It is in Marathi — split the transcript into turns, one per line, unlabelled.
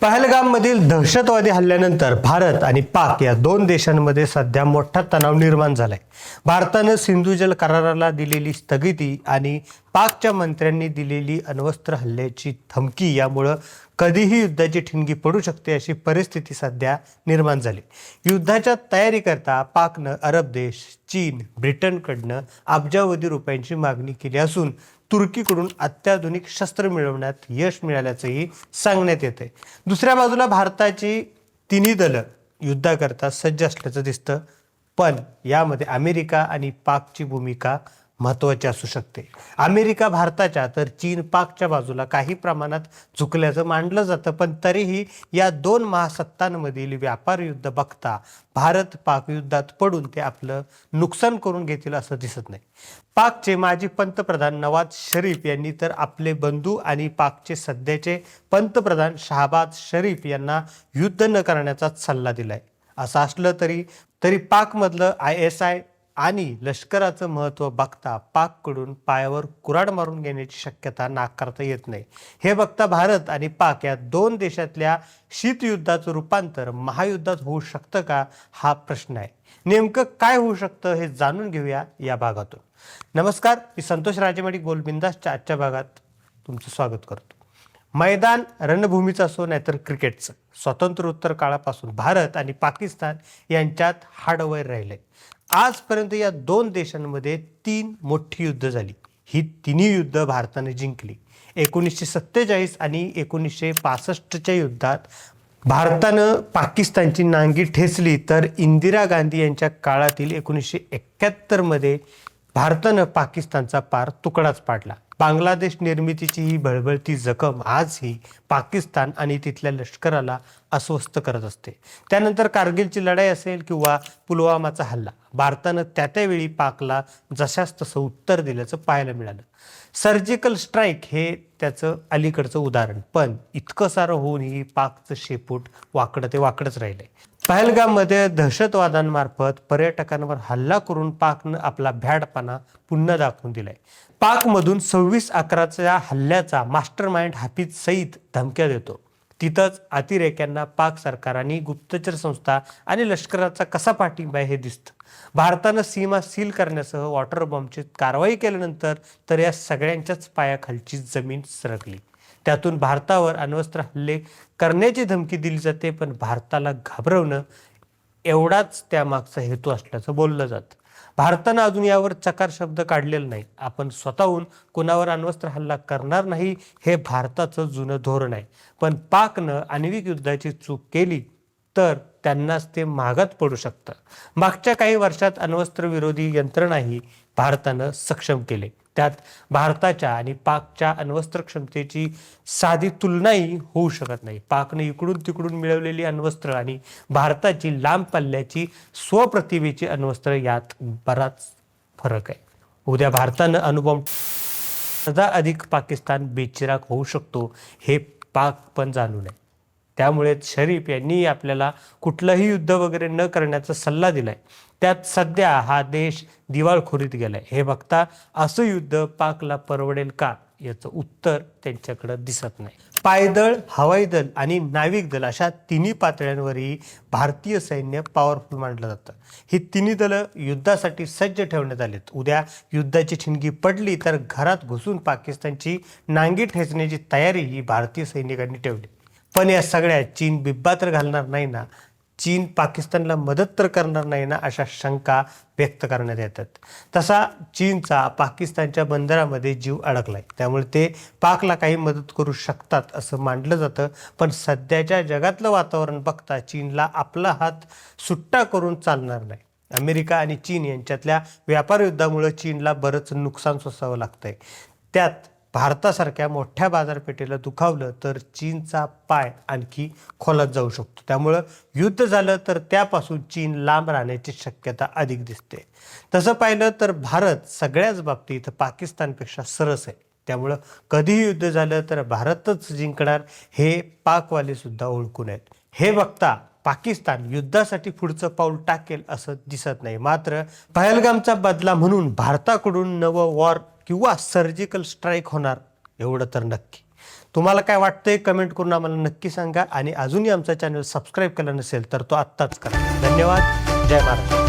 पहलगाममधील दहशतवादी हल्ल्यानंतर भारत आणि पाक या दोन देशांमध्ये सध्या मोठा तणाव निर्माण झालाय. भारतानं सिंधू जल कराराला दिलेली स्थगिती आणि पाकच्या मंत्र्यांनी दिलेली अण्वस्त्र हल्ल्याची धमकी यामुळं कधीही युद्धाची ठिणगी पडू शकते अशी परिस्थिती सध्या निर्माण झाली. युद्धाच्या तयारीकरता पाकनं अरब देश चीन ब्रिटनकडनं अब्जावधी रुपयांची मागणी केली असून तुर्कीकडून अत्याधुनिक शस्त्र मिळवण्यात यश मिळाल्याचंही सांगण्यात येत आहे दुसऱ्या बाजूला भारताची तिन्ही दलं युद्धाकरता सज्ज असल्याचं दिसतं. पण यामध्ये अमेरिका आणि पाकची भूमिका महत्त्वाचे असू शकते. अमेरिका भारताच्या तर चीन पाकच्या बाजूला काही प्रमाणात चुकल्याचं मानलं जातं पण तरीही या दोन महासत्तांमधील व्यापार युद्ध बघता भारत पाक युद्धात पडून ते आपलं नुकसान करून घेतील असं दिसत नाही. पाकचे माजी पंतप्रधान नवाज शरीफ यांनी तर आपले बंधू आणि पाकचे सध्याचे पंतप्रधान शहाबाज शरीफ यांना युद्ध न करण्याचा सल्ला दिलाय. असं असलं तरी तरी पाकमधलं आय एस आय आणि लष्कराचं महत्त्व बघता पाककडून पायावर कुराड मारून घेण्याची शक्यता नाकारता येत नाही. हे बघता भारत आणि पाक या दोन देशातल्या शीतयुद्धाचं रूपांतर महायुद्धात होऊ शकतं का हा प्रश्न आहे. नेमकं काय होऊ शकतं हे जाणून घेऊया या भागातून. नमस्कार मी संतोष राजेमाडी गोलबिंदासच्या आजच्या भागात तुमचं स्वागत करतो. मैदान रणभूमीचं असो नाहीतर क्रिकेटचं. स्वातंत्र्योत्तर काळापासून भारत आणि पाकिस्तान यांच्यात हाडवैर राहिले. आजपर्यंत या दोन देशांमध्ये तीन मोठी युद्ध झाली. ही तिन्ही युद्ध भारताने जिंकली. एकोणीसशे सत्तेचाळीस आणि एकोणीसशे पासष्टच्या युद्धात भारतानं पाकिस्तानची नांगी ठेचली तर इंदिरा गांधी यांच्या काळातील एकोणीसशे एक्क्याहत्तरमध्ये भारतानं पाकिस्तानचा पार तुकडाच पाडला. बांगलादेश निर्मितीची ही बळबळती जखम आजही पाकिस्तान आणि तिथल्या लष्कराला अस्वस्थ करत असते. त्यानंतर कारगिलची लढाई असेल किंवा पुलवामाचा हल्ला भारतानं त्या त्यावेळी पाकला जशास तसं उत्तर दिल्याचं पाहायला मिळालं. सर्जिकल स्ट्राईक हे त्याचं अलीकडचं उदाहरण पण इतकं सारं होऊनही पाकचं शेपूट वाकडं ते वाकडंच राहिलंय. पहलगाममध्ये दहशतवादांमार्फत पर्यटकांवर हल्ला करून पाकनं आपला भ्याडपणा पुन्हा दाखवून दिलाय. पाकमधून सव्वीस अकराच्या हल्ल्याचा मास्टर माइंड हाफिज सईद धमक्या देतो तिथंच अतिरेक्यांना पाक सरकार आणि गुप्तचर संस्था आणि लष्कराचा कसा पाठिंबा हे दिसतं. भारतानं सीमा सील करण्यासह वॉटर बॉम्बची कारवाई केल्यानंतर तर या सगळ्यांच्याच पायाखालची जमीन सरकली. त्यातून भारतावर अण्वस्त्र हल्ले करण्याची धमकी दिली जाते पण भारताला घाबरवणं एवढाच त्यामागचा हेतू असल्याचं बोललं जातं. भारतानं अजून यावर चकार शब्द काढलेला नाही. आपण स्वतःहून कुणावर अण्वस्त्र हल्ला करणार नाही हे भारताचं जुनं धोरण आहे. पण पाकनं आण्विक युद्धाची चूक केली तर त्यांनाच ते मागात पडू शकतं. मागच्या काही वर्षात अण्वस्त्र विरोधी यंत्रणाही भारतानं सक्षम केले. त्यात भारताच्या आणि पाकच्या अण्वस्त्र क्षमतेची साधी तुलनाही होऊ शकत नाही. पाकने इकडून तिकडून मिळवलेली अण्वस्त्र आणि भारताची लांब पल्ल्याची स्वप्रतिभेची अण्वस्त्र यात बराच फरक आहे. उद्या भारतानं अणुबॉम्ब सदा अधिक पाकिस्तान बेचिराग होऊ शकतो हे पाक पण जाणून आहे. त्यामुळे शरीफ यांनी आपल्याला कुठलंही युद्ध वगैरे न करण्याचा सल्ला दिलाय. त्यात सध्या हा देश दिवाळखोरीत गेलाय. हे बघता असं युद्ध पाकला परवडेल का याचं उत्तर त्यांच्याकडं दिसत नाही. पायदळ हवाई दल आणि नाविक दल अशा तिन्ही पातळ्यांवरही भारतीय सैन्य पॉवरफुल मानलं जातं. ही तिन्ही दलं युद्धासाठी सज्ज ठेवण्यात आलेत. उद्या युद्धाची ठिणगी पडली तर घरात घुसून पाकिस्तानची नांगी ठेचण्याची तयारी ही भारतीय सैनिकांनी ठेवली. पण या सगळ्या चीन बिब्बा तर घालणार नाही ना. चीन पाकिस्तानला मदत तर करणार नाही ना अशा शंका व्यक्त करण्यात येतात. तसा चीनचा पाकिस्तानच्या बंदरामध्ये जीव अडकलाय. त्यामुळे ते पाकला काही मदत करू शकतात असं मानलं जातं. पण सध्याच्या जगातलं वातावरण बघता चीनला आपला हात सुट्टा करून चालणार नाही. अमेरिका आणि चीन यांच्यातल्या व्यापार युद्धामुळे चीनला बरंच नुकसान सोसावं लागतंय. त्यात भारतासारख्या मोठ्या बाजारपेठेला दुखावलं तर चीनचा पाय आणखी खोलात जाऊ शकतो. त्यामुळं युद्ध झालं तर त्यापासून चीन लांब राहण्याची शक्यता अधिक दिसते. तसं पाहिलं तर भारत सगळ्याच बाबतीत पाकिस्तानपेक्षा सरस आहे. त्यामुळं कधीही युद्ध झालं तर भारतच जिंकणार हे पाकवाले सुद्धा ओळखून आहेत. हे बघता पाकिस्तान युद्धासाठी पुढचं पाऊल टाकेल असं दिसत नाही. मात्र पहलगामचा बदला म्हणून भारताकडून नवं वॉर किंवा सर्जिकल स्ट्राईक होणार एवढं तर नक्की. तुम्हाला काय वाटतंय कमेंट करून आम्हाला नक्की सांगा. आणि अजूनही आमचा चॅनल सबस्क्राईब केला नसेल तर तो आत्ताच करा. धन्यवाद. जय महाराष्ट्र